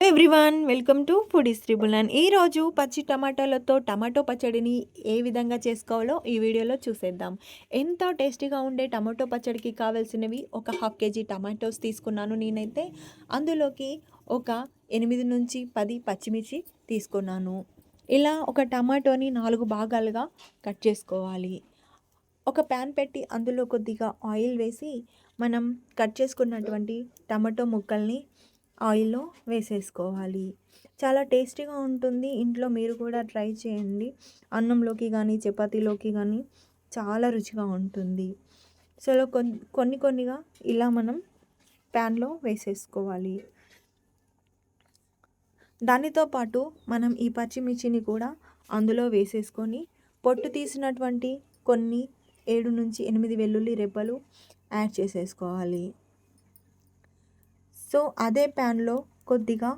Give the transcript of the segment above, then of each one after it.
Everyone welcome to food triple and ఈరోజు పచ్చి టమాటాలతో tomato పచ్చడిని ఏ విధంగా చేసుకోవాలో ఈ వీడియోలో చూసేద్దాం. ఎంత టేస్టీగా ఉండే టమాటో పచ్చడికి కావాల్సినవి ఒక హాఫ్ కేజీ టమాటోస్ తీసుకున్నాను నేనైతే. అందులోకి ఒక ఎనిమిది నుంచి పది పచ్చిమిర్చి తీసుకున్నాను. ఇలా ఒక టమాటోని నాలుగు భాగాలుగా కట్ చేసుకోవాలి. ఒక ప్యాన్ పెట్టి అందులో కొద్దిగా ఆయిల్ వేసి మనం కట్ చేసుకున్నటువంటి టమాటో ముక్కల్ని ఆయిల్లో వేసేసుకోవాలి. చాలా టేస్టీగా ఉంటుంది. ఇంట్లో మీరు కూడా ట్రై చేయండి. అన్నంలోకి కానీ చపాతీలోకి కానీ చాలా రుచిగా ఉంటుంది. సో కొన్ని కొన్నిగా ఇలా మనం ప్యాన్లో వేసేసుకోవాలి. దానితో పాటు మనం ఈ పచ్చిమిర్చిని కూడా అందులో వేసేసుకొని పొట్టు తీసినటువంటి కొన్ని ఏడు నుంచి ఎనిమిది వెల్లుల్లి రెబ్బలు యాడ్ చేసేసుకోవాలి. సో అదే ప్యాన్లో కొద్దిగా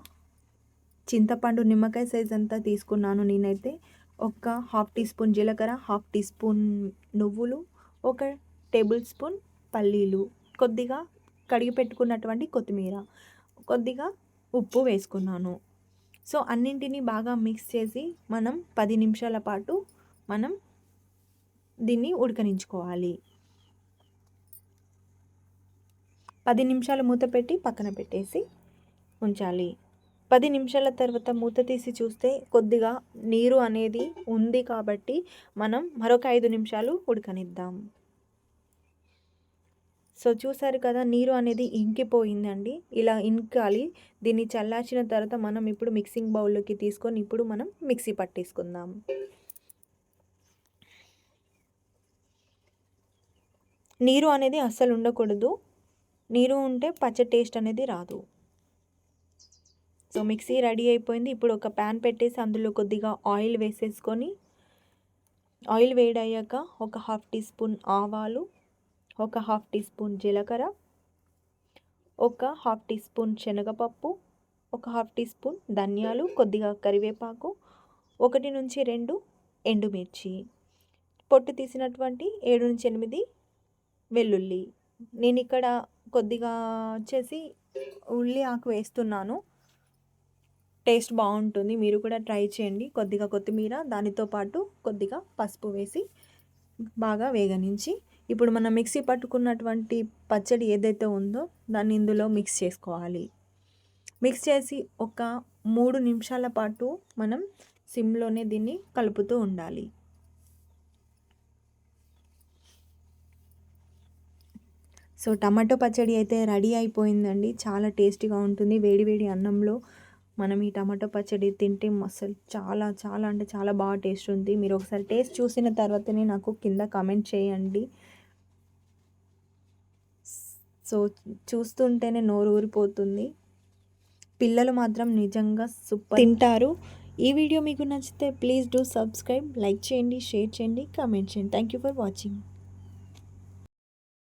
చింతపండు నిమ్మకాయ సైజ్ అంతా తీసుకున్నాను నేనైతే. ఒక హాఫ్ టీ స్పూన్ జీలకర్ర హాఫ్ టీ స్పూన్ నువ్వులు ఒక టేబుల్ స్పూన్ పల్లీలు కొద్దిగా కడిగి పెట్టుకున్నటువంటి కొత్తిమీర కొద్దిగా ఉప్పు వేసుకున్నాను. సో అన్నింటినీ బాగా మిక్స్ చేసి మనం పది నిమిషాల పాటు మనం దీన్ని ఉడకనించుకోవాలి. పది నిమిషాలు మూత పెట్టి పక్కన పెట్టేసి ఉంచాలి. పది నిమిషాల తర్వాత మూత తీసి చూస్తే కొద్దిగా నీరు అనేది ఉంది కాబట్టి మనం మరొక ఐదు నిమిషాలు ఉడకనిద్దాం. సో చూసారు కదా నీరు అనేది ఇంకిపోయిందండి. ఇలా ఇంకాలి. దీన్ని చల్లార్చిన తర్వాత మనం ఇప్పుడు మిక్సింగ్ బౌల్లోకి తీసుకొని ఇప్పుడు మనం మిక్సీ పట్టేసుకుందాం. నీరు అనేది అస్సలు ఉండకూడదు. నీరు ఉంటే పచ్చ టేస్ట్ అనేది రాదు. సో మిక్సీ రెడీ అయిపోయింది. ఇప్పుడు ఒక ప్యాన్ పెట్టేసి అందులో కొద్దిగా ఆయిల్ వేసేసుకొని ఆయిల్ వేడయ్యాక ఒక హాఫ్ టీ స్పూన్ ఆవాలు ఒక హాఫ్ టీ స్పూన్ జీలకర్ర ఒక హాఫ్ టీ స్పూన్ శనగపప్పు ఒక హాఫ్ టీ స్పూన్ ధనియాలు కొద్దిగా కరివేపాకు ఒకటి నుంచి రెండు ఎండుమిర్చి పొట్టు తీసినటువంటి ఏడు నుంచి ఎనిమిది వెల్లుల్లి. నేను ఇక్కడ కొద్దిగా వచ్చేసి ఉల్లి ఆకు వేస్తున్నాను. టేస్ట్ బాగుంటుంది. మీరు కూడా ట్రై చేయండి. కొద్దిగా కొత్తిమీర దానితో పాటు కొద్దిగా పసుపు వేసి బాగా వేగనించి. ఇప్పుడు మనం మిక్సీ పట్టుకున్నటువంటి పచ్చడి ఏదైతే ఉందో దాన్ని ఇందులో మిక్స్ చేసుకోవాలి. మిక్స్ చేసి ఒక మూడు నిమిషాల పాటు మనం సిమ్లోనే దీన్ని కలుపుతూ ఉండాలి. సో టమాటో పచ్చడి అయితే రెడీ అయిపోయిందండి. చాలా టేస్టీగా ఉంటుంది. వేడి వేడి అన్నంలో మనం ఈ టమాటో పచ్చడి తింటే అసలు చాలా చాలా అంటే చాలా బాగా టేస్ట్ ఉంది మీరు ఒకసారి టేస్ట్ చూసిన తర్వాతనే నాకు కింద కమెంట్ చేయండి. సో చూస్తుంటేనే నోరు ఊరిపోతుంది. పిల్లలు మాత్రం నిజంగా సూపర్ తింటారు. ఈ వీడియో మీకు నచ్చితే ప్లీజ్ డూ సబ్స్క్రైబ్ లైక్ చేయండి షేర్ చేయండి కామెంట్ చేయండి. Thank you for watching.